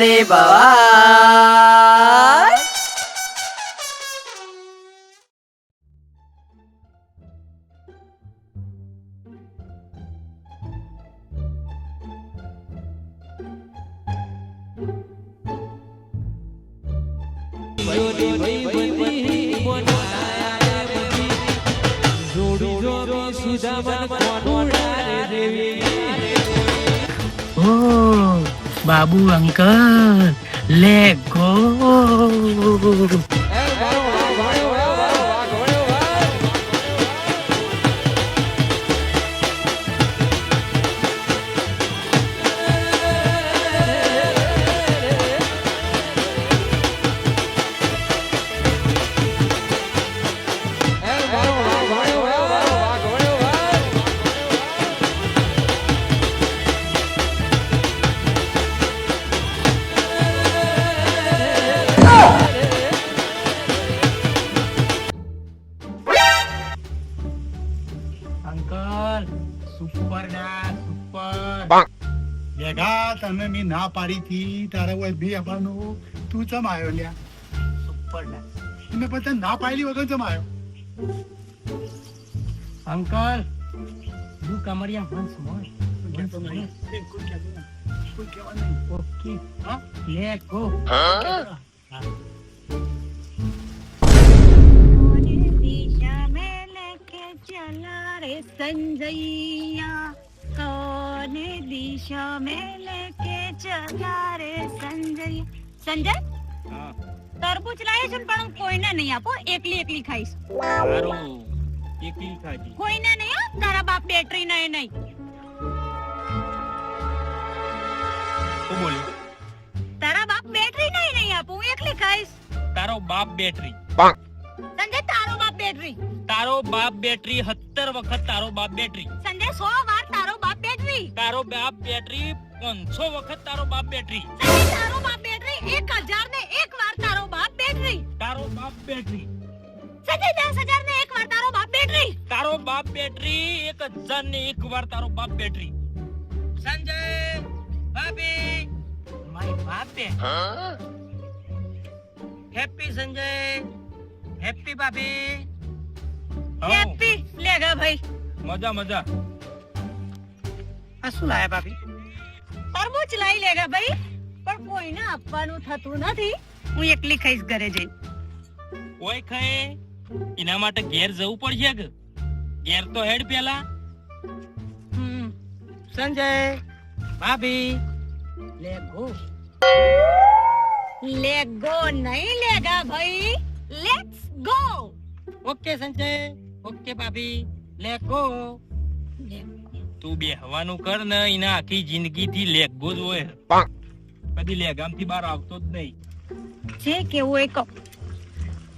ને Bhavai Oh, Babu Babu Uncle, lego. લ્યા તને મેં ના પાડી હતી તારા કોઈ બે આપવાનું તું ચમ આવ્યો લ્યા? સુપર ના મેં પછી ના પાડી વગર ચમ આવ્યો અંકલ હું કમરિયા વંશ મોર ઓકે. લે ગો હા? દિશા મેં લેકે ચલા રે સંજૈયા. कौन दिशा में लेके चला રે સંજય સંજય તરબૂચ લાવે છે ને પણ હું કોઈને નહીં આપો એકલી એકલી ખાઈશ સારું એકલી ખાજી કોઈને નહીં હો તારા બાપ બેટરી નહીં નહીં શું બોલ્યો તારા બાપ બેટરી નહીં નહીં આપો હું એકલી ખાઈશ તારો બાપ બેટરી સંજય તારો બાપ બેટરી તારો બાપ બેટરી સત્તર વખત તારો બાપ બેટરી સંજય સો વાર તારો બાપ બેટરી? તારો બાપ બેટરી પાંચસો વખત તારો બાપ બેટરી. તારો બાપ બેટરી? એક હજાર ને એક વાર તારો બાપ બેટરી. તારો બાપ બેટરી. દસ હજાર ને એક વાર તારો બાપ બેટરી. તારો બાપ બેટરી એક હજાર ને એક વાર તારો બાપ બેટરી. સંજય ભાભી. મારી બાપે હેપી સંજય. હેપી ભાભી. હેપી લેગા ભાઈ. મજા મજા. આ શું લાયા ભાભી? તરબૂચ લઈ લેગા ભાઈ. પણ કોઈને આપવાનું થતું નથી. હું એકલી ખાઈશ ઘરે જઈ ઓય ખાય? એના માટે ઘેર જવું પડશે કે? ઘેર તો હેડ પેલા. હમ. સંજય ભાભી. લે ગો લેગો નહીં લેગા ભાઈ. Let's go okay Sanjay okay ભાભી. લે ગો તું બેહવાનું કર ને એના આખી જિંદગી થી લેગો જ હોય. કદી લેગામથી બહાર આવતો જ નહીં. જે કેવું એ કહો.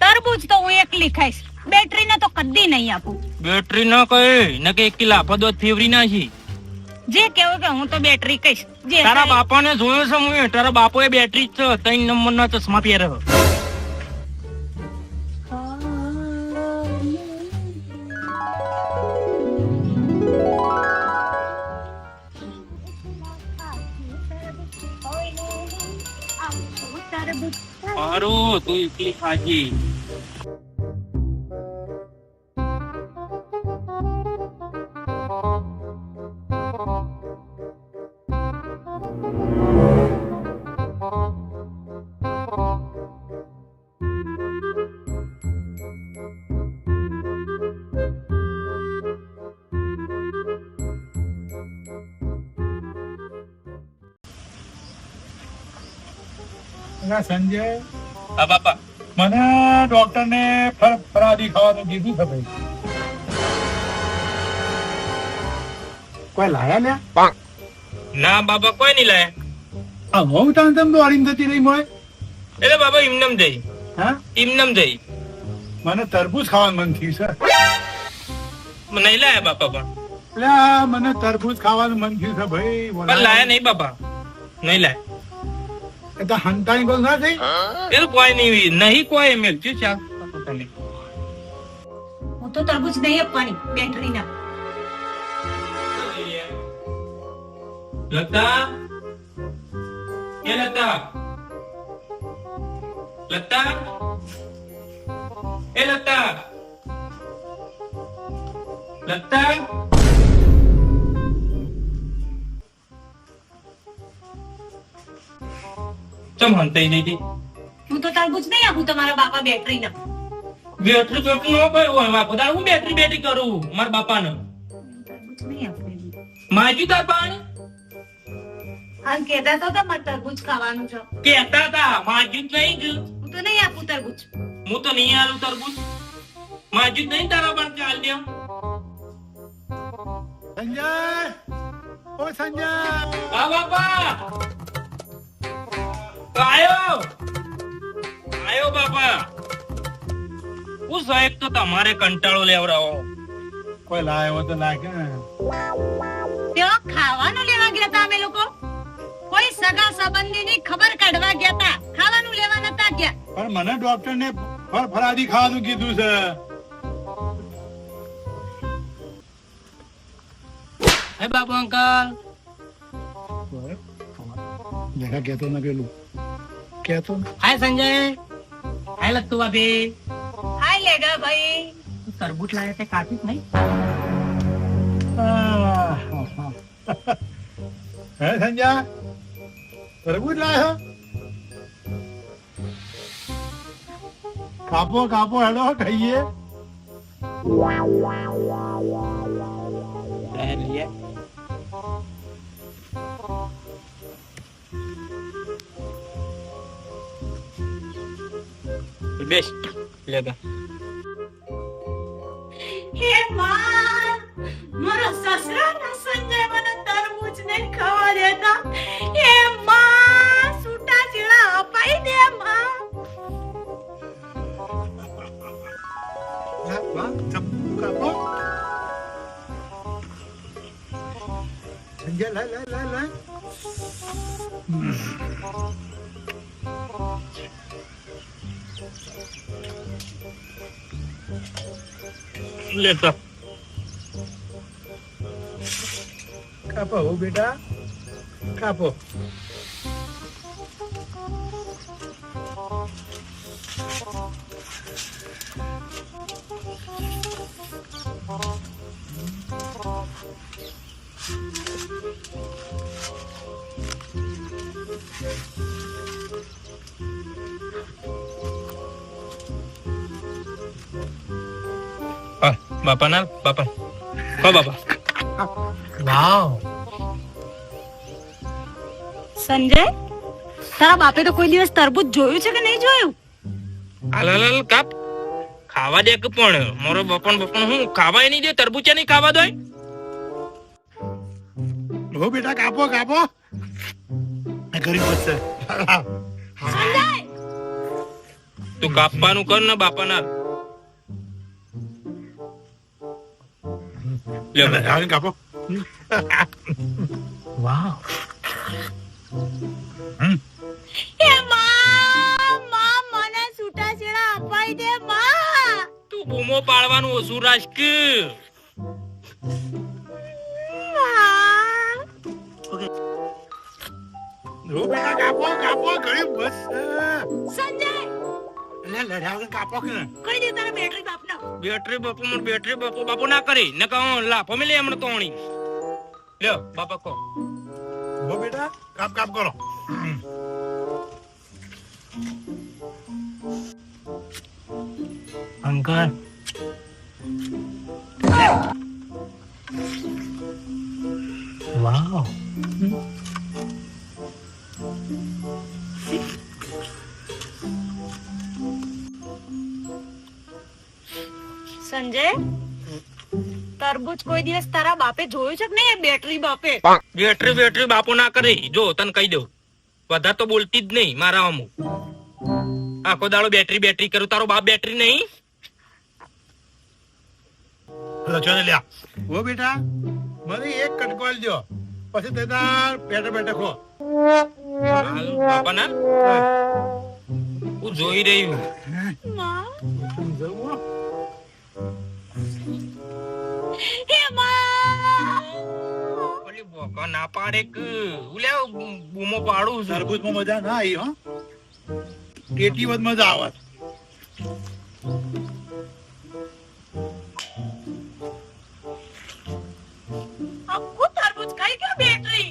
તરબૂચ તો હું એકલી ખાઈશ. બેટરી ને તો કદી નહીં આપું. બેટરી ન કહે ન કે એક કિલા આફા દોત ફેવરી નાખી. જે કેવું કે હું તો બેટરી કહીશ. જે તારા બાપા બાપાને જોયો છે હું તારા બાપો એ બેટરી જ છે ત્રણ નંબર ના ચશ્મા પહેરે સારું તું એકલી ખાજી સંજય. હા બાપા. મને ડોક્ટર ને ફરાદી ખાવાનું કીધું છે ભાઈ. કોઈ લાયા લ્યા? ના બાપા કોઈ નહીં લાયા. આ વહુ તાન તમ દોડીને થતી રહી મોય? એટલે બાપા ઇમનમ જઈ હા? ઇમનમ જઈ મને તરબૂચ ખાવાનું મન થયું છે. નહીં લાયા બાપા પણ. એટલે મને તરબૂચ ખાવાનું મન થયું છે ભાઈ. પણ લાયા નહીં બાપા. નહીં લાયા. એ તો હંતાની ગોલ ના થઈ એ કોઈ નહીં નહીં કોઈ મેં જો ચા તમે હું તો તરબૂચ નહીં આપવાની બેટરી ના. લતા? એ લતા? લતા? એ લતા? લતા? ચમ હંતાઈ નહીં હતી હું તો તરબૂચ નહીં આપું તમારા બાપા બેટરી ના. બેટરી બેટરી નો કયો હોય બાપુ તાર હું બેટરી બેટરી કરું મારા બાપાને? માજી તાર પાણી? હાલ કેતા તો તમાર તરબૂચ ખાવાનું છે. કેતા તા માજી નહીં જ. હું તો નહીં આપું તરબૂચ હું તો નહીં આલું તરબૂચ માજી નહીં તારા પણ ચાલ દે. સંજય! ઓ સંજય! આ બાપા! આયો આયો બાપા હું સાહેબ તો તમારે કંટાળો લેવડાવો કોઈ લાયો તો લાગે ને ખાવાનું લેવા ગયા હતા અમે લોકો કોઈ સગા સંબંધીની ખબર કાઢવા ગયા હતા ખાવાનું લેવા નતા ગયા પણ મને ડોક્ટર ને ફરફરાદી ખાવાનું કીધું છે હે બાપુ અંકલ કેતો ને પેલું કેતો હાય સંજય હાય લત્તુ ભાભી હાય લેગા ભાઈ તરબૂચ લાયા તે કાઢી જ નહીં હે સંજય તરબૂચ લાયો કાપો કાપો હેડો ખાઈએ બેસ લેગા હે માં મારો સસરા ના સંજય મને તરબૂચ ને ખાવા દેતા હે માં સૂટા ચીડા અપાઈ દે માં લા, લા, ચપ્પુ કાપો સંજય લા લા લા લા બાપા ના બાપા કો બાપા વાવ સંજય તારા બાપે તો કોઈ દિવસ તરબૂચ જોયું છે કે નહીં જોયું? હાલ કાપ. ખાવા દે કે પણ. મારો બપણ બપણ હું ખાવાય નહીં દે તરબૂચા નહીં ખાવા દોય લો બેટા કાપો કાપો. ગરીબ સંજય! તું કાપવાનું કર ને બાપા આગળ કાપો વાવ હે માં માં મને સૂટા ચીડા અપાઈ દે માં. તું બૂમો પાડવાનું ઓછું રાખ કે. માં. હો બેટા કાપો કાપો ગરીબ બચશે સંજય. લે લડ્યા કાપો કે કઈ દે તારા બેટરી બાપનો. બેટરી બાપુ મને બેટરી બાપુ બાપુ ના કરી. ને કહો લાફો મેલે હમણાં તોણી. લ્યો બાપા કહો. બો બેટા કાપ કાપ કરો. અંકલ. બાપે જોયું છે કે નહીં એ બેટરી બાપે? બેટરી બેટરી બાપુ ના કરી. જો તને કહી દઉં. વધારે તો બોલતી જ નહીં મારા અમુક. આખો દાડો બેટરી બેટરી કરું. તારો બાપ બેટરી નહીં? લ્યા. બેટા મને એક કટકો આલજો પછી તે તાર ખો. હું. જોઈ રહ્યું? હે. ના પાડે કે ઉલ્યા બૂમો પાડું છું. તરબૂચમાં મજા ના આવી હો. ટેટી વધ મજા આવે આખું તરબૂચ ખાઈ બેટરી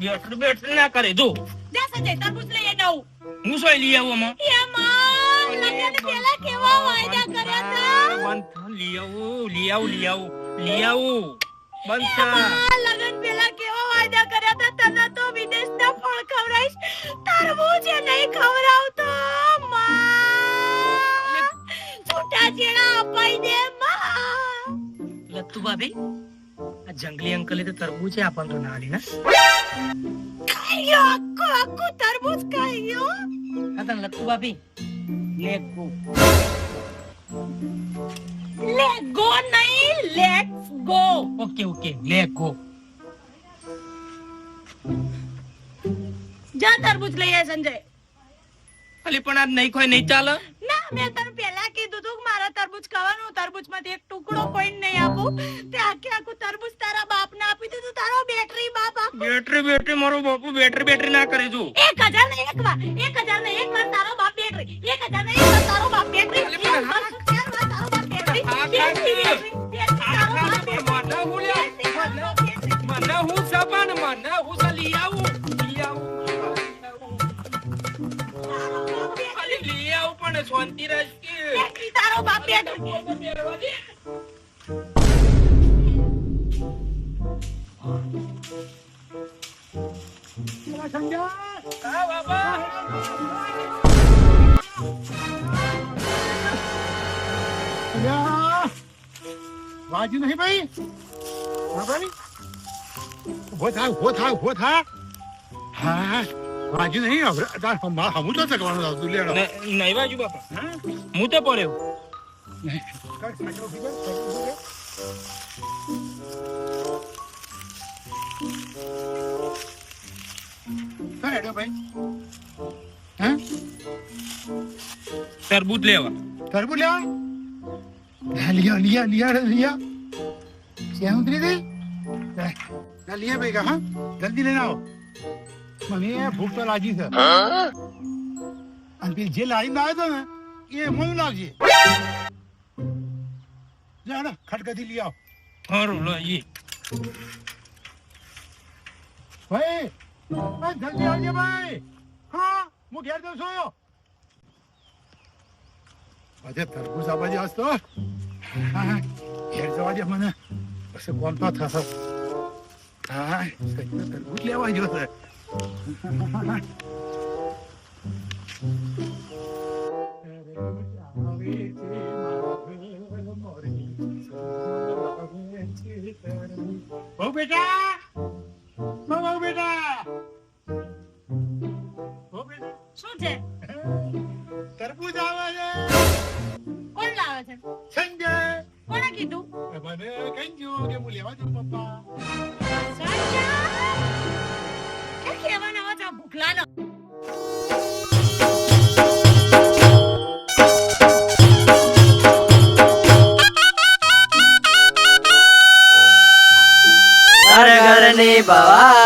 બેટરી બેટરી ના કરે જો. જા સંજય લઈ આવું હું સોય લઈ આવું આમાં? એમાં લગ્ન પહેલા કેવા વાયદા કર્યા હતા બંધ લઈ આવું લઈ આવું લઈ આવું લઈ આવું. એમાં લગ્ન પહેલા કેવા વાયદા કર્યા હતા? તને તો વિદેશના ફળ ખવડાવીશ. તરબૂચ એ નહીં ખવડાવતો માં. છૂટા છેડા અપાઈ દે માં. લત્તુ ભાભી આ જંગલી અંકલે તો તરબૂચ આપણને તો ના આલી ના? તરબૂજ ગયો આખું આખું તરબૂચ ખાઈ હા તને લત્તુ ભાભી લેટ ગો નહીં let's go okay okay let go જા તરબૂચ લઈ આય સંજય. અલી પણ આ નહીં કોઈ નહીં ચાલે? ના મેં તને પહેલા કીધું તું કે મારા તરબૂચ ખાવાનું તરબૂચમાંથી એક ટુકડો કોઈ નહીં આપું. તે આખે આખું તરબૂચ તારા બાપ ને આપી દીધું તારો બેટરી બાપ આપ. બેટરી બેટરી મારો બાપુ બેટરી બેટરી ના કરે છું એક હજાર ને એક વાર એક હજાર ને એક વાર તારો બાપ બેટરી એક હજાર ને એક વાર તારો બાપ બેટરી. મને હું સપન મને હું લઈ લઈ આવું લઈ આવું પણ શાંતિ રાખી તારો બાપ બેટરી. હા બાબા વાજી નહીં ભાઈ? હા ભાઈ ઊભો થા ઊભો થા ઊભો થા. હા વાજી નહીં હવે તાર હમ- તો ચકવાનું આવતું લેડો. નહીં બાજુ બાપા. હા? તો પડ્યો તરબૂચ લેવા. તરબૂજ લેવા? લિયા લિયા લિયા લિયા. ક્યાં ઉતરી ગઈ ના લિયા ભાઈ કા હા જલ્દી લઈને આવો મને ભૂખ તો લાગી છે અને પેલી જે લાવીને આવ્યો તો ને એ મને લાગશે જા ને ખટકતી લઈ આવો હારું લો ઈ ભાઈ ભાઈ જલ્દી આવજે ભાઈ હા હું ઘેર જઉં છું આજે તરબૂચ આ બાજુ આવતો હા હા, કોણ તો થશે. હા સજ્જનો તરબૂચ લેવા જો બેટા બહુ બહુ બેટા. બહુ બેટા. શું છે? તરબૂચ આવે છે. કોણ લાવે છે? સંજય. કોણે કીધું? મને કહી ગયું કે હું લેવા જઉં પપ્પા. કે કેવાના હતા ભૂખલાનો? ઘર ઘરની બવા